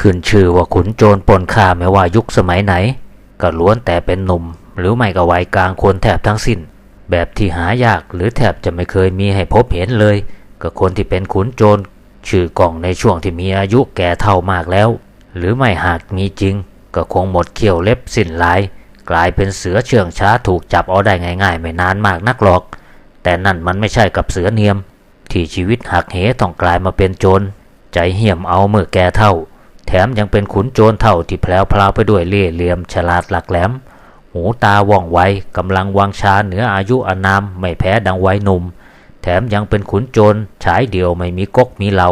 ขึ้นชื่อว่าขุนโจรปนข่าไม่ว่ายุคสมัยไหน ก็ล้วนแต่เป็นหนุ่ม หรือไม่ก็วัยกลางคนแทบทั้งสิ้น แบบที่หายากหรือแทบจะไม่เคยมีให้พบเห็นเลย ก็คนที่เป็นขุนโจรชื่อกล่องในช่วงที่มีอายุแก่เท่ามากแล้ว หรือไม่หากมีจริง ก็คงหมดเขี้ยวเล็บสิ้นลาย กลายเป็นเสือเชื่องช้าถูกจับเอาได้ง่าย ๆ ไม่นานมากนักหรอก แต่นั่นมันไม่ใช่กับเสือเนียม ที่ชีวิตหักเหต้องกลายมาเป็นโจรใจเหี้ยมเอาเมื่อแก่เท่า แถมยังเป็นขุนโจรเท่าที่แพลวพลาไปด้วยเล่ห์เหลี่ยมฉลาดหลักแหลม หูตาว่องไวกำลังวังชาเหนืออายุอานามไม่แพ้ดังวัยหนุ่ม แถมยังเป็นขุนโจรฉายเดียวไม่มีก๊กมีเหลา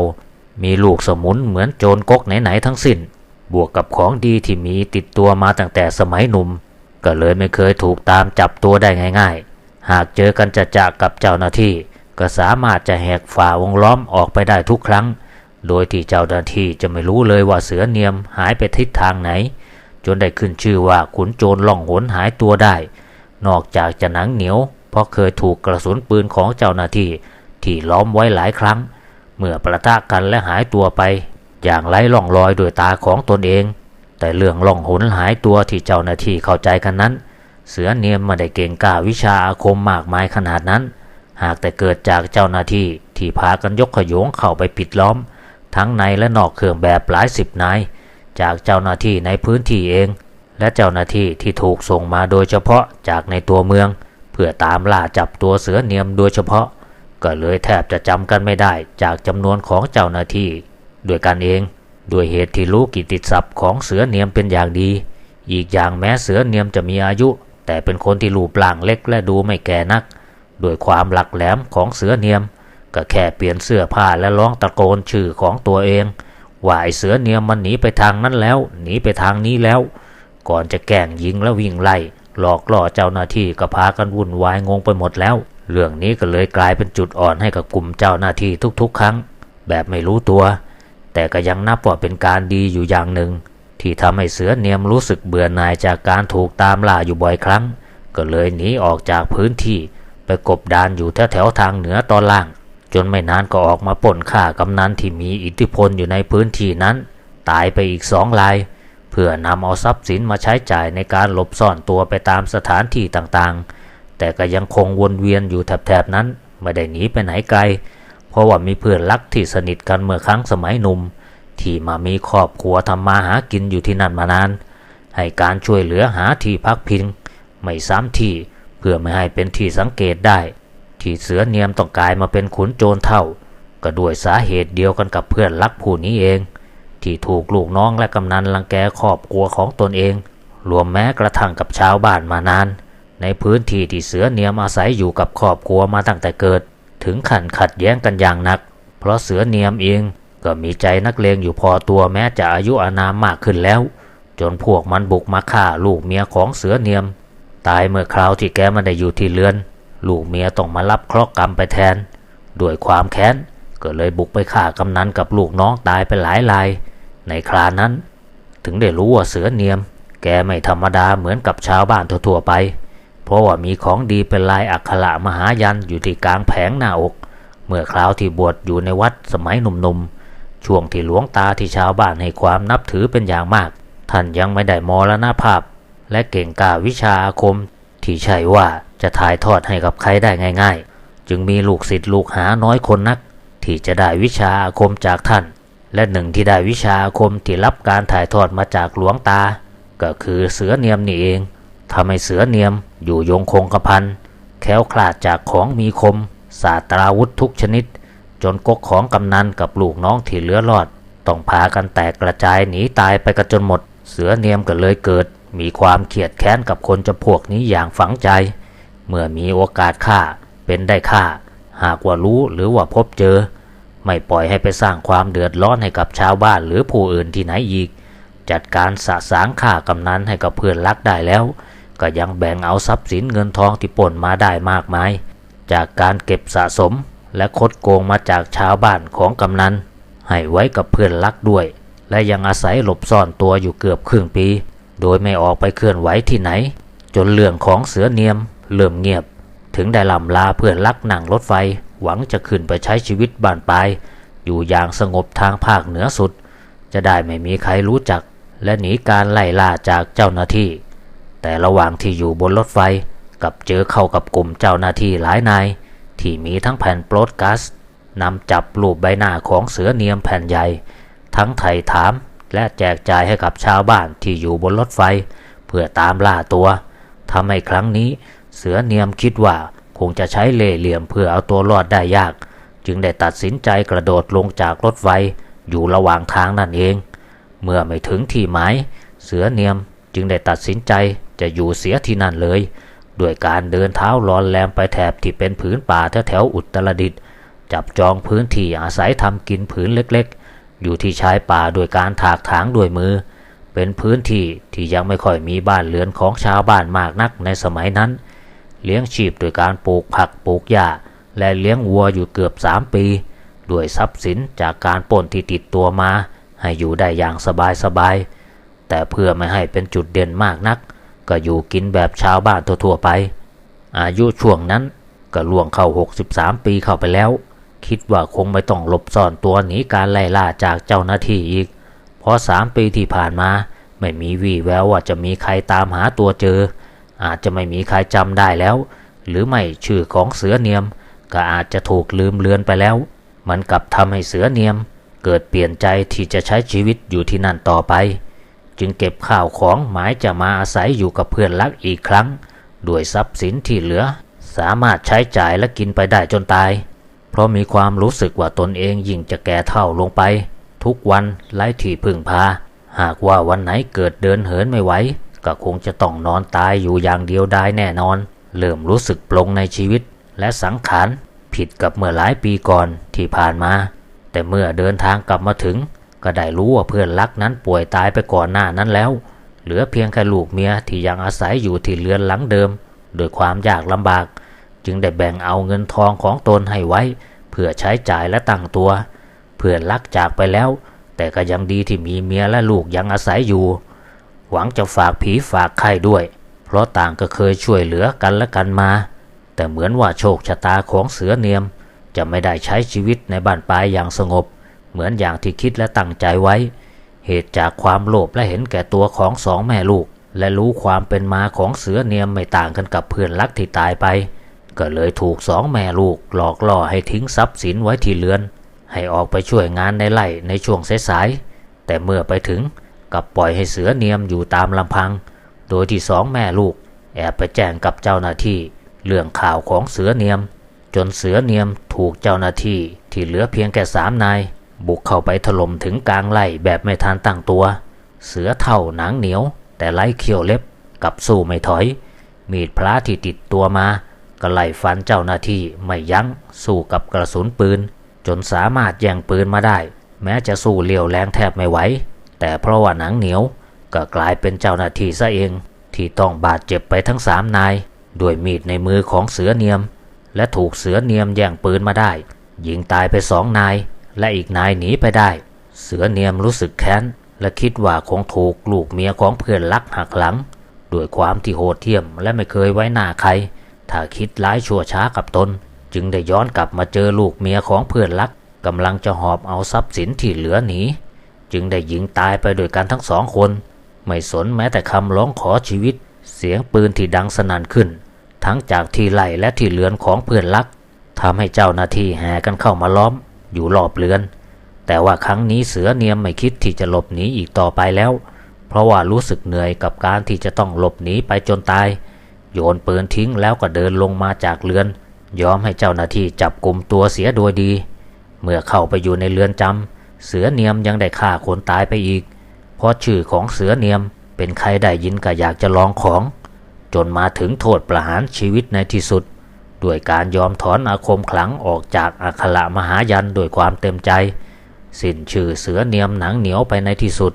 มีลูกสมุนเหมือนโจรก๊กไหนๆทั้งสิ้น บวกกับของดีที่มีติดตัวมาตั้งแต่สมัยหนุ่ม ก็เลยไม่เคยถูกตามจับตัวได้ง่าย ๆ หากเจอกันจะจะกับเจ้าหน้าที่ ก็สามารถจะแหกฝ่าวงล้อมออกไปได้ทุกครั้ง โดยที่เจ้าหน้าที่จะไม่รู้เลยว่าเสือเนียมหายไปทิศทางไหน จนได้ขึ้นชื่อว่าขุนโจรล่องหนหายตัวได้ นอกจากจะหนังเหนียว เพราะเคยถูกกระสุนปืนของเจ้าหน้าที่ที่ล้อมไว้หลายครั้ง เมื่อประทะกันและหายตัวไป อย่างไร้ร่องรอยด้วยตาของตนเอง แต่เรื่องล่องหนหายตัวที่เจ้าหน้าที่เข้าใจกันนั้น เสือเนียมไม่ได้เก่งกล้าวิชาอาคมมากมายขนาดนั้น หากแต่เกิดจากเจ้าหน้าที่ที่พากันยกขยงเข้าไปปิดล้อม ทั้งในและนอกเครื่องแบบหลายสิบนาย จากเจ้าหน้าที่ในพื้นที่เอง และเจ้าหน้าที่ที่ถูกส่งมาโดยเฉพาะจากในตัวเมือง เพื่อตามล่าจับตัวเสือเนียมโดยเฉพาะ ก็เลยแทบจะจำกันไม่ได้จากจำนวนของเจ้าหน้าที่ด้วยกันเองด้วยเหตุที่รู้กิตติศัพท์ของเสือเนียมเป็นอย่างดี อีกอย่างแม้เสือเนียมจะมีอายุ แต่เป็นคนที่รูปร่างเล็กและดูไม่แก่นัก ด้วยความหลักแหลมของเสือเนียม ก็แค่เปลี่ยนเสื้อผ้าและร้องตะโกนชื่อของตัวเอง ว่าไอเสือเนียมมันหนีไปทางนั้นแล้ว หนีไปทางนี้แล้ว ก่อนจะแกล้งยิงแล้ววิ่งไล่ หลอกล่อเจ้าหน้าที่ก็พากันวุ่นวายงงไปหมดแล้ว เรื่องนี้ก็เลยกลายเป็นจุดอ่อนให้กับกลุ่มเจ้าหน้าที่ทุกๆ ครั้ง แบบไม่รู้ตัว แต่ก็ยังนับว่าเป็นการดีอยู่อย่างหนึ่ง ที่ทำให้เสือเนียมรู้สึกเบื่อหน่ายจากการถูกตามล่าอยู่บ่อยครั้ง ก็เลยหนีออกจากพื้นที่ไปกบดานอยู่แถวๆทางเหนือตอนล่าง จนไม่นานก็ออกมาป่นฆ่ากำนันที่มีอิทธิพลอยู่ในพื้นที่นั้น ตายไปอีกสองราย เพื่อนำเอาทรัพย์สินมาใช้จ่ายในการหลบซ่อนตัวไปตามสถานที่ต่างๆ แต่ก็ยังคงวนเวียนอยู่แถบๆนั้น ไม่ได้หนีไปไหนไกล เพราะว่ามีเพื่อนรักที่สนิทกันเมื่อครั้งสมัยหนุ่ม ที่มามีครอบครัวทำมาหากินอยู่ที่นั่นมานาน ให้การช่วยเหลือหาที่พักพิง ไม่ซ้ำที่เพื่อไม่ให้เป็นที่สังเกตได้ ที่เสือเนียมต้องกลายมาเป็นขุนโจรเท่า ก็ด้วยสาเหตุเดียวกันกับเพื่อนรักผู้นี้เอง ที่ถูกลูกน้องและกำนันรังแกครอบครัวของตนเอง รวมแม้กระทั่งกับชาวบ้านมานาน ในพื้นที่ที่เสือเนียมอาศัยอยู่กับครอบครัวมาตั้งแต่เกิด ถึงขันขัดแย้งกันอย่างหนัก เพราะเสือเนียมเองก็มีใจนักเลงอยู่พอตัวแม้จะอายุอานามมากขึ้นแล้ว จนพวกมันบุกมาฆ่าลูกเมียของเสือเนียม ตายเมื่อคราวที่แกมันได้อยู่ที่เรือน ลูกเมียต้องมารับเคราะห์กรรมไปแทน ด้วยความแค้นก็เลยบุกไปฆ่ากำนันกับลูกน้องตายไปหลายราย ในครานั้น ถึงได้รู้ว่าเสือเนียม แกไม่ธรรมดาเหมือนกับชาวบ้านทั่วๆไป เพราะว่ามีของดีเป็นลายอักขระมหายันอยู่ที่กลางแผงหน้าอก เมื่อคราวที่บวชอยู่ในวัดสมัยหนุ่มๆ ช่วงที่หลวงตาที่ชาวบ้านให้ความนับถือเป็นอย่างมาก ท่านยังไม่ได้มรณภาพ และเก่งกาวิชาอาคม ที่ใช่ว่าจะถ่ายทอดให้กับใครได้ง่าย ๆ จึงมีลูกศิษย์ลูกหาน้อยคนนัก ที่จะได้วิชาอาคมจากท่าน และหนึ่งที่ได้วิชาอาคมที่รับการถ่ายทอดมาจากหลวงตา ก็คือเสือเนียมนี่เองทำให้เสือเนียมอยู่ยงคงกระพันแคล้วคลาดจากของมีคม ศาสตราวุธทุกชนิด จนกกของกำนันกับลูกน้องที่เหลือรอด ต้องพากันแตกกระจายหนีตายไปกันจนหมด เสือเนียมก็เลยเกิด มีความเขียดแค้นกับคนจำพวกนี้อย่างฝังใจ เมื่อมีโอกาสฆ่าเป็นได้ฆ่า หากว่ารู้หรือว่าพบเจอ ไม่ปล่อยให้ไปสร้างความเดือดร้อนให้กับชาวบ้านหรือผู้อื่นที่ไหนอีก จัดการสะสางฆ่ากำนันให้กับเพื่อนรักได้แล้ว ก็ยังแบ่งเอาทรัพย์สินเงินทองที่ปนมาได้มากมาย จากการเก็บสะสมและคดโกงมาจากชาวบ้านของกำนันให้ไว้กับเพื่อนรักด้วย และยังอาศัยหลบซ่อนตัวอยู่เกือบครึ่งปี โดยไม่ออกไปเคลื่อนไหวที่ไหน จนเรื่องของเสือเนียมเริ่มเงียบ ถึงได้ลำลาเพื่อนรักนั่งรถไฟ หวังจะขึ้นไปใช้ชีวิตบ้านปลายอยู่อย่างสงบทางภาคเหนือสุด จะได้ไม่มีใครรู้จัก และหนีการไล่ล่าจากเจ้าหน้าที่ แต่ระหว่างที่อยู่บนรถไฟกับเจอเข้ากับกลุ่มเจ้าหน้าที่หลายนาย ที่มีทั้งแผ่นโปรดกัสนำจับรูปใบหน้าของเสือเนียมแผ่นใหญ่ ทั้งไถ่ถาม และแจกจ่ายให้กับชาวบ้านที่อยู่บนรถไฟ เพื่อตามล่าตัวทำให้ครั้งนี้ เสือเนียมคิดว่าคงจะใช้เล่ห์เหลี่ยมเพื่อเอาตัวรอดได้ยาก จึงได้ตัดสินใจกระโดดลงจากรถไฟอยู่ระหว่างทางนั่นเอง เมื่อไม่ถึงที่หมายเสือเนียมจึงได้ตัดสินใจจะอยู่เสียที่นั่นเลยด้วยการเดินเท้าลอนแลมไปแถบที่เป็นผืนป่าแถวแถวๆอุตรดิตถ์จับจองพื้นที่อาศัยทำกินผืนเล็ก อยู่ที่ชายป่าโดยการถากถางด้วยมือ เป็นพื้นที่ที่ยังไม่ค่อยมีบ้านเรือนของชาวบ้านมากนักในสมัยนั้น เลี้ยงชีพโดยการปลูกผักปลูกหญ้าและเลี้ยงวัวอยู่เกือบสามปี ด้วยทรัพย์สินจากการปล้นที่ติดตัวมา ให้อยู่ได้อย่างสบายๆแต่เพื่อไม่ให้เป็นจุดเด่นมากนัก ก็อยู่กินแบบชาวบ้านทั่วๆไป อายุช่วงนั้นก็ล่วงเข้า 63 ปีเข้าไปแล้ว คิดว่าคงไม่ต้องหลบซ่อนตัวหนีการไล่ล่าจากเจ้าหน้าที่อีก เพราะสามปีที่ผ่านมา ไม่มีวี่แววว่าจะมีใครตามหาตัวเจอ อาจจะไม่มีใครจำได้แล้ว หรือไม่ชื่อของเสือเนียม ก็อาจจะถูกลืมเลือนไปแล้ว มันกลับทำให้เสือเนียม เกิดเปลี่ยนใจที่จะใช้ชีวิตอยู่ที่นั่นต่อไป จึงเก็บข้าวของหมายจะมาอาศัยอยู่กับเพื่อนรักอีกครั้ง ด้วยทรัพย์สินที่เหลือ สามารถใช้จ่ายและกินไปได้จนตาย ราะมีความรู้สึกว่าตนเองยิ่งจะแก่เท่าลงไป ทุกวันไร้ที่พึ่งพา หากว่าวันไหนเกิดเดินเหินไม่ไหวก็คงจะต้องนอนตายอยู่อย่างเดียวได้แน่นอน เริ่มรู้สึกปลงในชีวิตและสังขารผิดกับเมื่อหลายปีก่อนที่ผ่านมา แต่เมื่อเดินทางกลับมาถึง ก็ได้รู้ว่าเพื่อนรักนั้นป่วยตายไปก่อนหน้านั้นแล้ว เหลือเพียงแค่ลูกเมียที่ยังอาศัยอยู่ที่เรือนหลังเดิมโดยความยากลำบาก จึงได้แบ่งเอาเงินทองของตนให้ไว้ เพื่อใช้จ่ายและตั้งตัว เพื่อนรักจากไปแล้ว แต่ก็ยังดีที่มีเมียและลูกยังอาศัยอยู่ หวังจะฝากผีฝากไข่ด้วย เพราะต่างก็เคยช่วยเหลือกันและกันมา แต่เหมือนว่าโชคชะตาของเสือเนียม จะไม่ได้ใช้ชีวิตในบ้านปลายอย่างสงบ เหมือนอย่างที่คิดและตั้งใจไว้ เหตุจากความโลภและเห็นแก่ตัวของสองแม่ลูกและรู้ความเป็นมาของเสือเนียมไม่ต่างกันกับเพื่อนรักที่ตายไป ก็เลยถูกสองแม่ลูกหลอกล่อให้ทิ้งทรัพย์สินไว้ที่เรือน ให้ออกไปช่วยงานในไร่ในช่วงสายๆแต่เมื่อไปถึงกับปล่อยให้เสือเนียมอยู่ตามลำพัง โดยที่สองแม่ลูก แอบไปแจ้งกับเจ้าหน้าที่ เรื่องข่าวของเสือเนียม จนเสือเนียมถูกเจ้าหน้าที่ที่เหลือเพียงแค่สามนาย บุกเข้าไปถล่มถึงกลางไร่แบบไม่ทันตั้งตัว เสือเท่าหนังเหนียว แต่ไร้เขี้ยวเล็บกับสู้ไม่ถอย มีดพระที่ติดตัวมา ก็ไล่ฟันเจ้าหน้าที่ไม่ยั้งสู้กับกระสุนปืน จนสามารถแย่งปืนมาได้ แม้จะสู้เลี้ยวแรงแทบไม่ไหวแต่เพราะว่าหนังเหนียวก็กลายเป็นเจ้าหน้าที่ซะเอง ที่ต้องบาดเจ็บไปทั้งสามนายด้วยมีดในมือของเสือเนียม และถูกเสือเนียมแย่งปืนมาได้ยิงตายไปสองนาย และอีกนายหนีไปได้ เสือเนียมรู้สึกแค้น และคิดว่าคงถูกลูกเมียของเพื่อนรักหักหลังด้วยความที่โหดเหี้ยมและไม่เคยไว้หน้าใคร ถ้าคิดร้ายชั่วช้ากับตน จึงได้ย้อนกลับมาเจอลูกเมียของเพื่อนรักกำลังจะหอบเอาทรัพย์สินที่เหลือหนีจึงได้ยิงตายไปโดยกันทั้งสองคน ไม่สนแม้แต่คำร้องขอชีวิต เสียงปืนที่ดังสนั่นขึ้น ทั้งจากที่ไล่และที่เรือนของเพื่อนรักทำให้เจ้าหน้าที่แห่กันเข้ามาล้อม อยู่รอบเรือน แต่ว่าครั้งนี้เสือเนียมไม่คิดที่จะหลบหนีอีกต่อไปแล้ว เพราะว่ารู้สึกเหนื่อยกับการที่จะต้องหลบหนีไปจนตาย โยนปืนทิ้งแล้วก็เดินลงมาจากเรือน ยอมให้เจ้าหน้าที่จับกลุ่มตัวเสียโดยดี เมื่อเข้าไปอยู่ในเรือนจำเสือเนียมยังได้ฆ่าคนตายไปอีก เพราะชื่อของเสือเนียมเป็นใครได้ยินก็อยากจะลองของ จนมาถึงโทษประหารชีวิตในที่สุด ด้วยการยอมถอนอาคมขลังออกจากอัคระมหายันด้วยความเต็มใจ สิ้นชื่อเสือเนียมหนังเหนียวไปในที่สุด